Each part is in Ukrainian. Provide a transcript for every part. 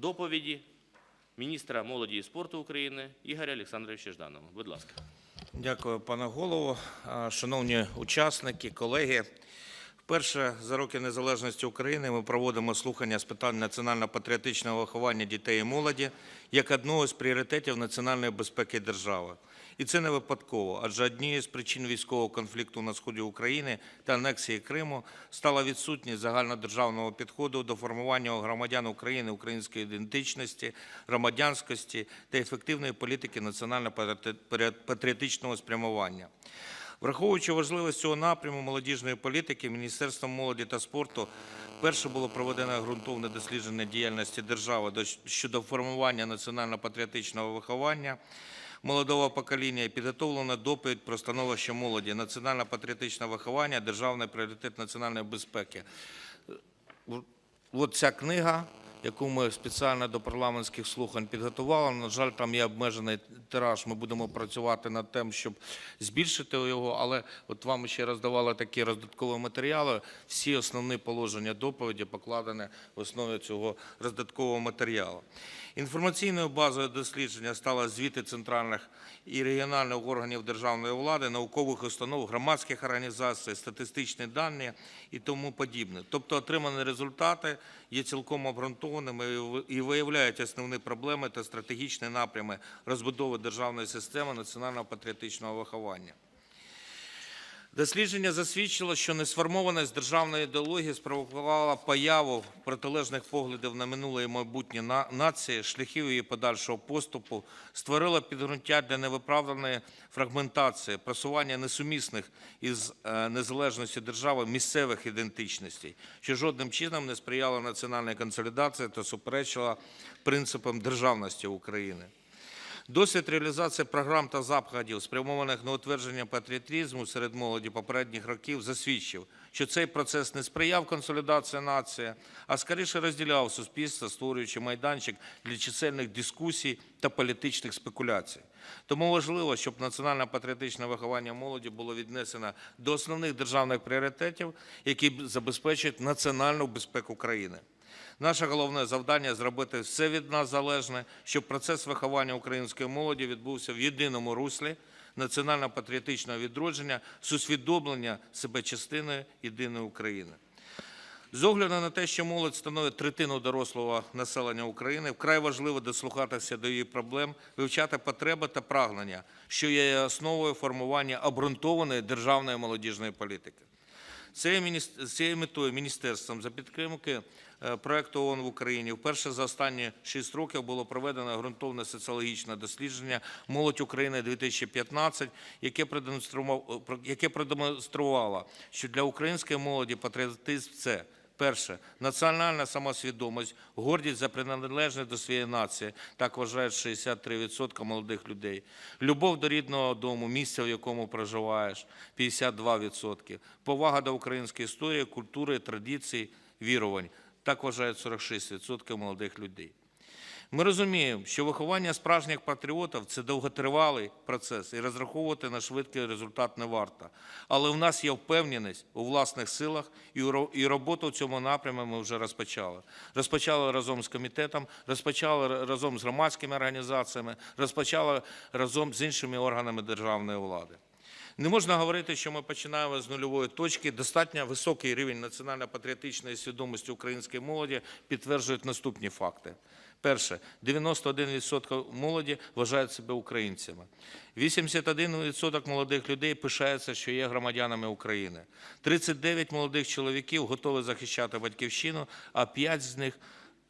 доповіді міністра молоді і спорту України Ігоря Олександровича Жданова. Будь ласка. Дякую, пане голово. Шановні учасники, колеги. Вперше за роки незалежності України ми проводимо слухання з питань національно-патріотичного виховання дітей і молоді як одного з пріоритетів національної безпеки держави. І це не випадково, адже однією з причин військового конфлікту на сході України та анексії Криму стала відсутність загальнодержавного підходу до формування громадян України української ідентичності, громадянськості та ефективної політики національно-патріотичного спрямування. Враховуючи важливість цього напряму молодіжної політики, Міністерством молоді та спорту вперше було проведено ґрунтовне дослідження діяльності держави до- щодо формування національно-патріотичного виховання молодого покоління і підготовлено доповідь про становище молоді, національно-патріотичне виховання, державний пріоритет національної безпеки. От ця книга, яку ми спеціально до парламентських слухань підготували. На жаль, там є обмежений тираж. Ми будемо працювати над тим, щоб збільшити його. Але от вам ще роздавали такі роздаткові матеріали. Всі основні положення доповіді покладені в основі цього роздаткового матеріалу. Інформаційною базою дослідження стали звіти центральних і регіональних органів державної влади, наукових установ, громадських організацій, статистичні дані і тому подібне. Тобто отримані результати є цілком обґрунтованими і виявляють основні проблеми та стратегічні напрями розбудови державної системи національного патріотичного виховання. Дослідження засвідчило, що несформованість державної ідеології спровокувала появу протилежних поглядів на минуле і майбутнє на- нації, шляхів її подальшого поступу, створила підґрунтя для невиправданої фрагментації, просування несумісних із е, незалежністю держави місцевих ідентичностей, що жодним чином не сприяло національній консолідації та суперечила принципам державності України. Досвід реалізації програм та заходів, спрямованих на утвердження патріотизму серед молоді попередніх років, засвідчив, що цей процес не сприяв консолідації нації, а скоріше розділяв суспільство, створюючи майданчик для чисельних дискусій та політичних спекуляцій. Тому важливо, щоб національно-патріотичне виховання молоді було віднесено до основних державних пріоритетів, які забезпечують національну безпеку країни. Наше головне завдання зробити все від нас залежне, щоб процес виховання української молоді відбувся в єдиному руслі національно-патріотичного відродження, з усвідомлення себе частиною єдиної України. З огляду на те, що молодь становить третину дорослого населення України, вкрай важливо дослухатися до її проблем, вивчати потреби та прагнення, що є основою формування обґрунтованої державної молодіжної політики. З цією метою міністерством за підтримки е, проекту ООН в Україні. Вперше за останні 6 років було проведено ґрунтовне соціологічне дослідження «Молодь України 2015», яке продемонстрував- про- яке продемонструвало, що для української молоді патріотизм – це Перше національна самосвідомість, гордість за приналежність до своєї нації, так вважають 63% молодих людей. Любов до рідного дому, місця, в якому проживаєш 52%. Повага до української історії, культури, традицій, вірувань. Так вважають 46% молодих людей. Ми розуміємо, що виховання справжніх патріотів це довготривалий процес, і розраховувати на швидкий результат не варто. Але в нас є впевненість у власних силах, і роботу в цьому напрямі ми вже розпочали. Розпочали разом з комітетом, розпочали разом з громадськими організаціями, розпочали разом з іншими органами державної влади. Не можна говорити, що ми починаємо з нульової точки. Достатньо високий рівень національно-патріотичної свідомості української молоді підтверджують наступні факти. Перше, 91% молоді вважають себе українцями. 81% молодих людей пишаються, що є громадянами України. 39 молодих чоловіків готові захищати батьківщину, а 5 з них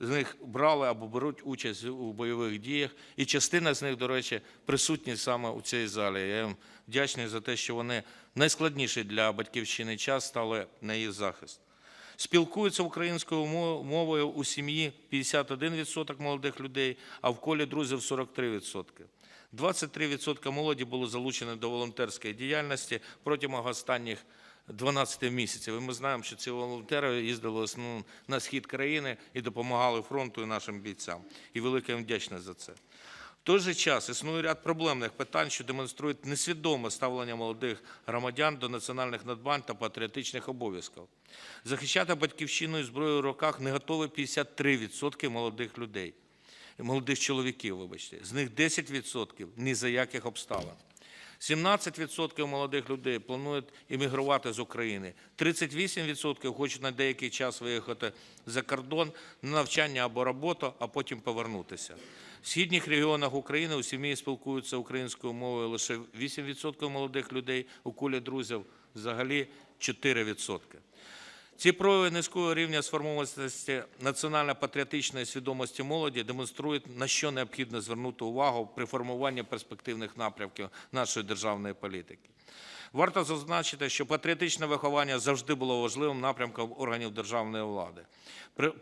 з них брали або беруть участь у бойових діях, і частина з них, до речі, присутні саме у цій залі. Я їм вдячний за те, що вони найскладніший для батьківщини час стали на її захист. Спілкуються українською мовою у сім'ї 51% молодих людей, а в колі друзів 43%. 23% молоді було залучені до волонтерської діяльності протягом останніх 12 місяців. І ми знаємо, що ці волонтери їздили в на схід країни і допомагали фронту і нашим бійцям. І велика їм вдячність за це. В той же час існує ряд проблемних питань, що демонструють несвідоме ставлення молодих громадян до національних надбань та патріотичних обов'язків. Захищати батьківщину і зброю в руках не готові 53% молодих людей. молодих чоловіків, вибачте. З них 10% ні за яких обставин. 17% молодих людей планують іммігрувати з України. 38% хочуть на деякий час виїхати за кордон на навчання або роботу, а потім повернутися. В східних регіонах України у сім'ї спілкуються українською мовою лише 8% молодих людей, у колі друзів взагалі 4%. Ці прояви низького рівня сформованості національно-патріотичної свідомості молоді демонструють, на що необхідно звернути увагу при формуванні перспективних напрямків нашої державної політики. Варто зазначити, що патріотичне виховання завжди було важливим напрямком органів державної влади.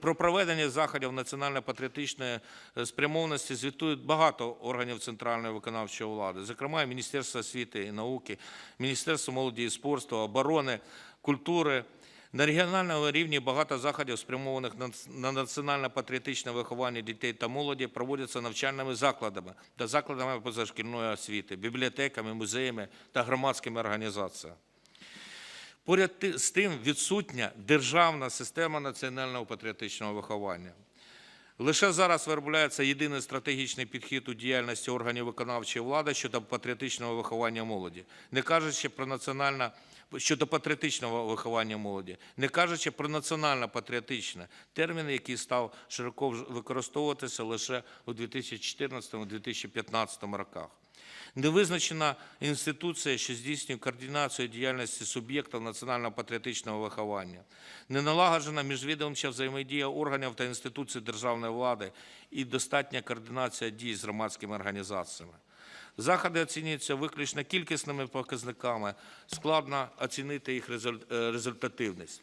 Про проведення заходів національно-патріотичної е, спрямованості звітують багато органів центральної виконавчої влади, зокрема і Міністерство освіти і науки, Міністерство молоді і спорту, оборони, культури. На регіональному рівні багато заходів, спрямованих на нац- національно-патріотичне виховання дітей та молоді, проводяться навчальними закладами та закладами позашкільної освіти, бібліотеками, музеями та громадськими організаціями. Поряд з тим відсутня державна система національного патріотичного виховання. Лише зараз виробляється єдиний стратегічний підхід у діяльності органів виконавчої влади щодо патріотичного виховання молоді, не кажучи про національне щодо патріотичного виховання молоді, не кажучи про національно-патріотичне термін, який став широко використовуватися лише у 2014-2015 роках. Не визначена інституція, що здійснює координацію діяльності суб'єктів національно-патріотичного виховання. Не налагоджена міжвідомча взаємодія органів та інституцій державної влади і достатня координація дій з громадськими організаціями. Заходи оцінюються виключно кількісними показниками, складно оцінити їх е, результативність.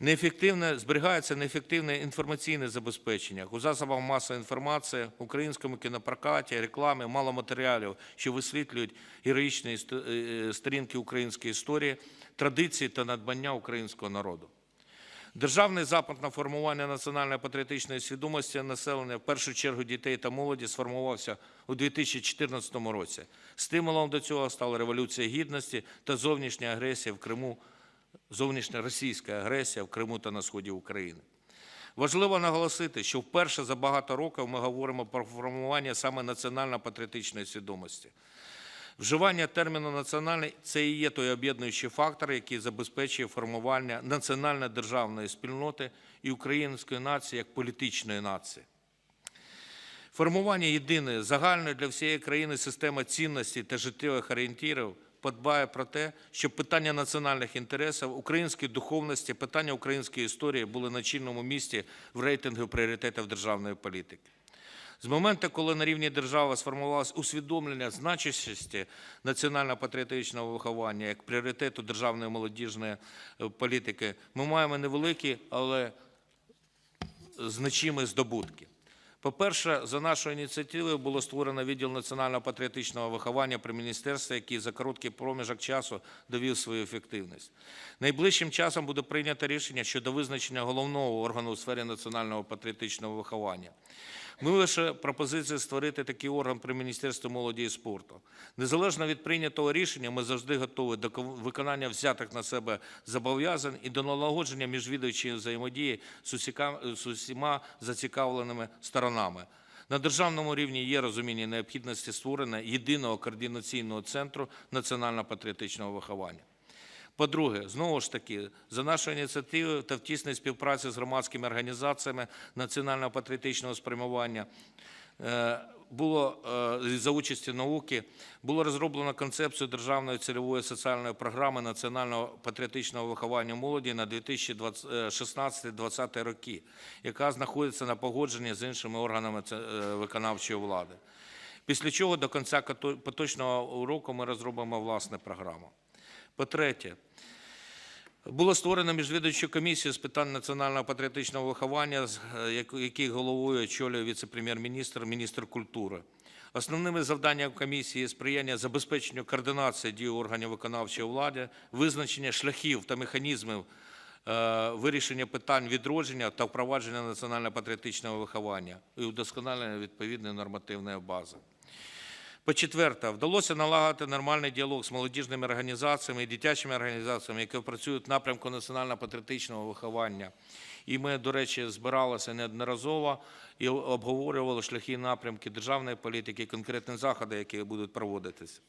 Неефективне зберігається неефективне інформаційне забезпечення у засобах масової інформації, українському кінопрокаті, рекламі, мало матеріалів, що висвітлюють героїчні е, сторінки української історії, традиції та надбання українського народу. Державний запит на формування національної патріотичної свідомості населення, в першу чергу дітей та молоді, сформувався у 2014 році. Стимулом до цього стала Революція Гідності та зовнішня агресія в Криму, зовнішня російська агресія в Криму та на сході України. Важливо наголосити, що вперше за багато років ми говоримо про формування саме національно-патріотичної свідомості. Вживання терміну національний це і є той об'єднуючий фактор, який забезпечує формування національно-державної спільноти і української нації як політичної нації. Формування єдиної загальної для всієї країни системи цінностей та життєвих орієнтірів подбає про те, щоб питання національних інтересів, української духовності, питання української історії були на чільному місці в рейтингу пріоритетів державної політики. З моменту, коли на рівні держави сформувалось усвідомлення значущості національно-патріотичного виховання як пріоритету державної молодіжної е, політики, ми маємо невеликі, але значимі здобутки. По-перше, за нашою ініціативою було створено відділ національно-патріотичного виховання при міністерстві, який за короткий проміжок часу довів свою ефективність. Найближчим часом буде прийнято рішення щодо визначення головного органу у сфері національного патріотичного виховання. Ми лише пропозиція створити такий орган при Міністерстві молоді і спорту. Незалежно від прийнятого рішення, ми завжди готові до виконання взятих на себе зобов'язань і до налагодження міжвідомчої взаємодії з усіма зацікавленими сторонами. На державному рівні є розуміння необхідності створення єдиного координаційного центру національно-патріотичного виховання. По-друге, знову ж таки, за нашою ініціативою та в тісній співпраці з громадськими організаціями національного патріотичного спрямування е, було е, за участі науки було розроблено концепцію державної цільової соціальної програми національного патріотичного виховання молоді на 2016-2020 роки, яка знаходиться на погодженні з іншими органами е, виконавчої влади. Після чого до кінця поточного року ми розробимо власну програму. По-третє, було створено міжвідомчу комісію з питань національного патріотичного виховання, е, який головою очолює віце-прем'єр-міністр, міністр культури. Основними завданнями комісії є сприяння забезпеченню координації дій органів виконавчої влади, визначення шляхів та механізмів е, вирішення питань відродження та впровадження національно-патріотичного виховання і удосконалення відповідної нормативної бази. По-четверте, вдалося налагодити нормальний діалог з молодіжними організаціями і дитячими організаціями, які працюють в напрямку національно-патріотичного виховання. І ми, до речі, збиралися неодноразово і обговорювали шляхи напрямки державної політики, конкретні заходи, які будуть проводитися.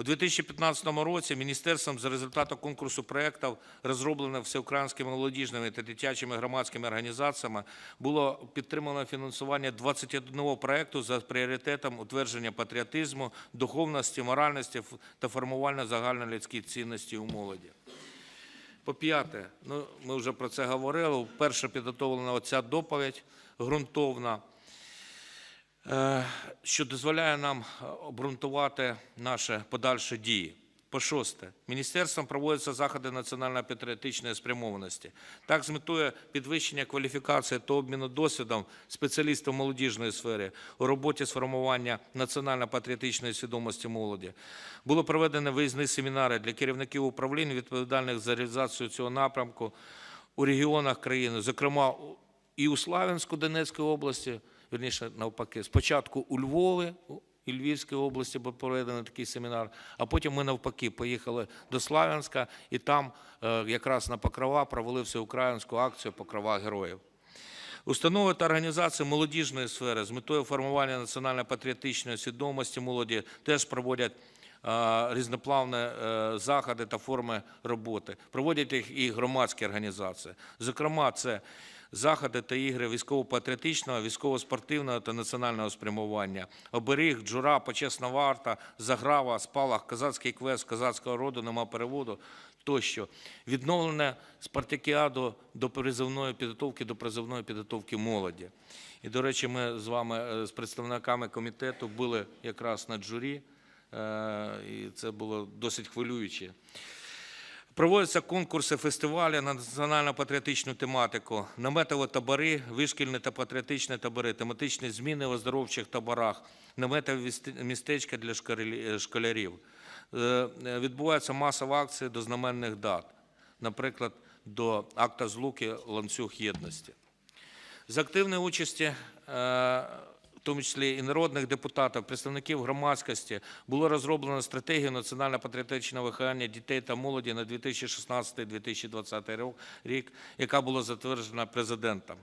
У 2015 році міністерством за результатом конкурсу проєктів, розроблених всеукраїнськими молодіжними та дитячими громадськими організаціями, було підтримано фінансування 21 проєкту за пріоритетом утвердження патріотизму, духовності, моральності та формування загальнолюдських цінностей у молоді. По п'яте, ну ми вже про це говорили. Вперше підготовлена оця доповідь ґрунтовна, що дозволяє нам е, обґрунтувати наші подальші дії. По шосте, міністерством проводяться заходи національно-патріотичної спрямованості. Так, з метою підвищення кваліфікації та обміну досвідом спеціалістів молодіжної сфери у роботі з формування національно-патріотичної свідомості молоді було проведено виїзні семінари для керівників управлінь, відповідальних за реалізацію цього напрямку у регіонах країни, зокрема і у Славянську Донецької області, вірніше навпаки, спочатку у Львові і Львівській області був проведений такий семінар, а потім ми навпаки поїхали до Славянська і там е, якраз на Покрова провели всеукраїнську акцію Покрова героїв. Установи та організації молодіжної сфери з метою формування національно-патріотичної свідомості молоді теж проводять е, різноплавні е, заходи та форми роботи. Проводять їх і громадські організації. Зокрема, це заходи та ігри військово-патріотичного, військово-спортивного та національного спрямування, оберіг, джура, почесна варта, заграва, спалах, козацький квест, козацького роду, нема переводу тощо. Відновлене спартакіаду до призовної підготовки, до призовної підготовки молоді. І, до речі, ми з вами, е, з представниками комітету, були якраз на джурі, е, і це було досить хвилююче. Проводяться конкурси, фестивалі на національно-патріотичну тематику, наметові табори, вишкільні та патріотичні табори, тематичні зміни в оздоровчих таборах, наметові містечка для е, школярів. Е, е, Відбуваються масові акції до знаменних дат, наприклад, до акта злуки ланцюг єдності. З активної участі, в тому числі і народних депутатів, представників громадськості, було розроблено стратегію національно-патріотичного виховання дітей та молоді на 2016-2020 рік, яка була затверджена президентом.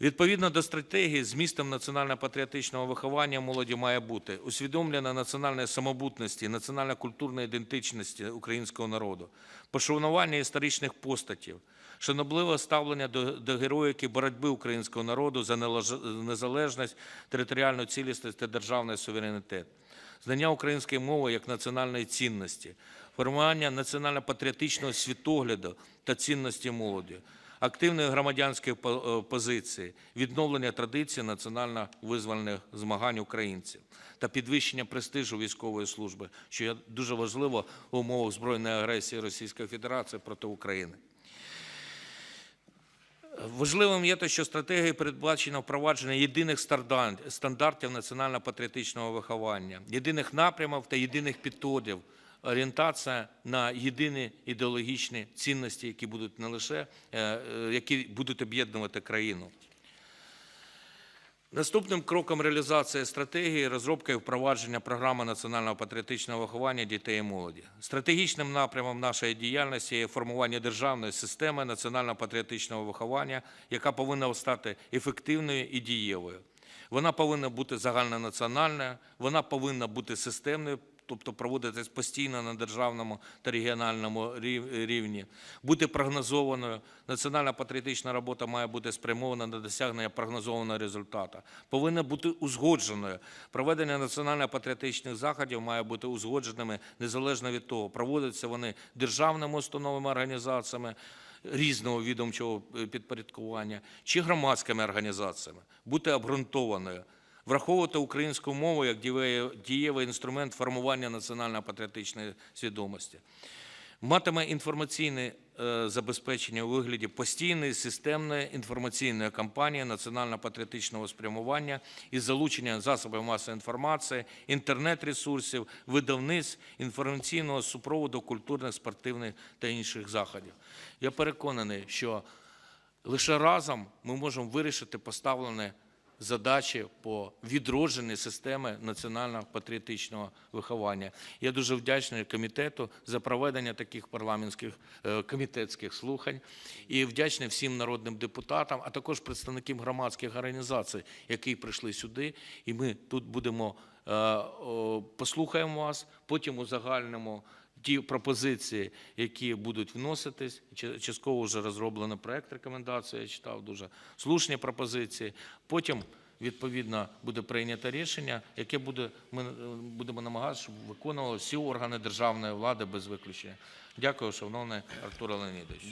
Відповідно до стратегії, змістом національно-патріотичного виховання молоді має бути усвідомлення національної самобутності, національно-культурної ідентичності українського народу, пошанування історичних постатів, шанобливе ставлення до, до героїки боротьби українського народу за незалежність, територіальну цілісність та державний суверенітет, знання української мови як національної цінності, формування національно-патріотичного світогляду та цінності молоді, активної громадянської е, позиції, відновлення традицій національно-визвольних змагань українців. Та підвищення престижу військової служби, що дуже важливо в умовах збройної агресії Російської Федерації проти України. Важливим є те, що стратегією передбачено впровадження єдиних стандартів національно-патріотичного виховання, єдиних напрямів та єдиних підходів, орієнтація на єдині ідеологічні цінності, які будуть не лише е, е, які будуть об'єднувати країну. Наступним кроком реалізації стратегії розробка і впровадження програми національного патріотичного виховання дітей і молоді. Стратегічним напрямом нашої діяльності є формування державної системи національно-патріотичного виховання, яка повинна стати ефективною і дієвою. Вона повинна бути загальнонаціональною, вона повинна бути системною, тобто проводитись постійно на державному та регіональному рівні, бути прогнозованою. Національна патріотична робота має бути спрямована на досягнення прогнозованого результату. Повинна бути узгодженою. Проведення національно-патріотичних заходів має бути узгодженими незалежно від того, проводяться вони державними установами, організаціями, різного відомчого е, підпорядкування чи громадськими організаціями, бути обґрунтованою, враховувати українську мову як дієвий- інструмент формування національно-патріотичної свідомості. Матиме інформаційне е, забезпечення у вигляді постійної системної інформаційної кампанії національно-патріотичного спрямування із залученням засобів масової інформації, інтернет-ресурсів, видавництв, інформаційного супроводу культурних, спортивних та інших заходів. Я переконаний, що лише разом ми можемо вирішити поставлене задачі по відродженні системи національно-патріотичного виховання. Я дуже вдячний комітету за проведення таких парламентських е, комітетських слухань і вдячний всім народним депутатам, а також представникам громадських організацій, які прийшли сюди. І ми тут будемо е, послухаємо вас, потім узагальнимо ті пропозиції, які будуть вноситись. Частково вже розроблено проект рекомендацій, я читав дуже слушні пропозиції. Потім, відповідно, буде прийнято рішення, яке буде, ми е, будемо намагатися, щоб виконували всі органи державної влади без виключення. Дякую, шановний Артур Леонідович.